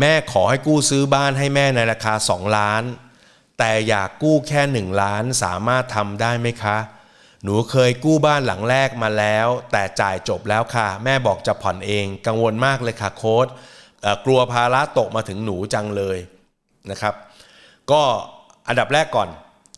แม่ขอให้กู้ซื้อบ้านให้แม่ในราคา 2 ล้าน แต่อยากกู้แค่ 1 ล้านสามารถทำได้ไหมคะ หนูเคยกู้บ้านหลังแรกมาแล้ว แต่จ่ายจบแล้วค่ะ แม่บอกจะผ่อนเองกังวลมากเลยค่ะโค้ดกลัวภาระตกมาถึงหนูจังเลยนะครับ ก็อันดับแรกก่อน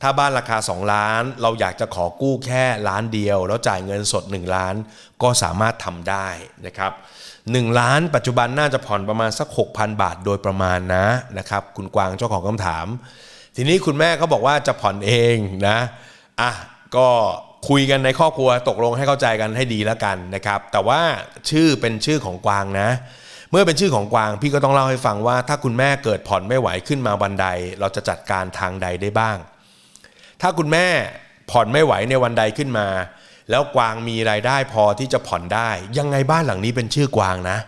ถ้าบ้านราคา 2 ล้าน เราอยากจะขอกู้แค่ล้านเดียว แล้วจ่ายเงินสด 1 ล้านก็สามารถทำได้นะครับ1ล้านปัจจุบันน่าจะผ่อนประมาณสัก 6,000 บาทโดยประมาณนะนะครับคุณกวางเจ้าของคำถาม ทีนี้คุณแม่ก็บอกว่าจะผ่อนเองนะอะก็คุยกันในครอบครัวตกลงให้เข้าใจกันให้ดีแล้วกันนะครับ แต่ว่าชื่อเป็นชื่อของกวางนะ เมื่อเป็นชื่อของกวางพี่ก็ต้องเล่าให้ฟังว่า ถ้าคุณแม่เกิดผ่อนไม่ไหวขึ้นมาวันใดเราจะจัดการทางใดได้บ้าง ถ้าคุณแม่ผ่อนไม่ไหวในวันใดขึ้นมา แล้วกวางมีรายได้พอที่จะผ่อนได้ ยังไงบ้านหลังนี้เป็นชื่อกวางนะ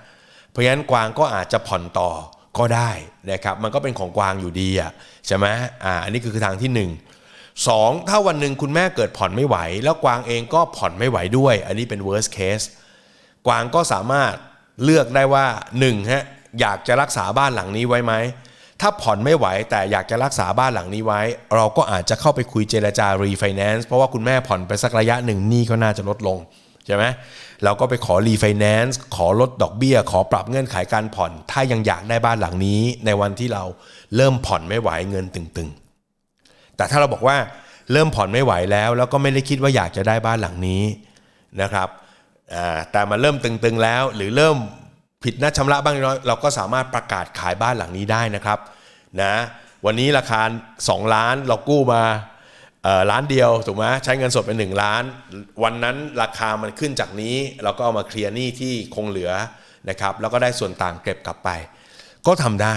เพราะฉะนั้นกวางก็อาจจะผ่อนต่อก็ได้นะครับมันก็เป็นของกวางอยู่ดีอะใช่ไหมอ่าอันนี้คือทางที่หนึ่งสองถ้าวันหนึ่งคุณแม่เกิดผ่อนไม่ไหว แล้วกวางเองก็ผ่อนไม่ไหวด้วย อันนี้เป็น worst case กวางก็สามารถเลือกได้ว่า1ฮะอยากจะรักษาบ้านหลังนี้ไว้ไหม ถ้าผ่อนไม่ไหวแต่อยากจะรักษาบ้านหลังนี้ไว้ เราก็อาจจะเข้าไปคุยเจรจา refinance เพราะว่าคุณแม่ผ่อนไปสักระยะหนึ่งหนี้ก็น่าจะลดลงใช่ไหมเราก็ไปขอ refinance ขอลดดอกเบี้ย ขอปรับเงื่อนไขการผ่อน ถ้ายังอยากได้บ้านหลังนี้ ในวันที่เราเริ่มผ่อนไม่ไหวเงินตึงๆ แต่ถ้าเราบอกว่าเริ่มผ่อนไม่ไหวแล้ว แล้วก็ไม่ได้คิดว่าอยากจะได้บ้านหลังนี้นะครับแต่มันเริ่มตึงๆแล้วหรือเริ่ม ผิดนัดชำระบ้างน้อยเราก็สามารถประกาศขายบ้านหลังนี้ได้นะครับนะวันนี้ราคา 2 ล้านเรากู้มาล้านเดียวถูกไหมใช้เงินสดเป็น1ล้าน วันนั้นราคามันขึ้นจากนี้ เราก็เอามาเคลียร์หนี้ที่คงเหลือนะครับแล้วก็ได้ส่วนต่างเก็บกลับไป ก็ทำได้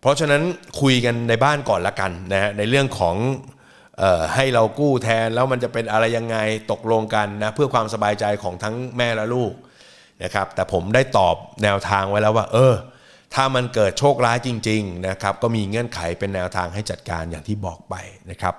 เพราะฉะนั้นคุยกันในบ้านก่อนละกันนะในเรื่องของออให้เรากู้แทนแล้วมันจะเป็นอะไรยังไงตกลงกันนะเพื่อความสบายใจของทั้งแม่และลูก นะครับแต่ผมได้ตอบแนวทางไว้แล้วว่า เออ ถ้ามันเกิดโชคร้ายจริง ๆ นะครับ ก็มีเงื่อนไขเป็นแนวทางให้จัดการอย่างที่บอกไปนะครับ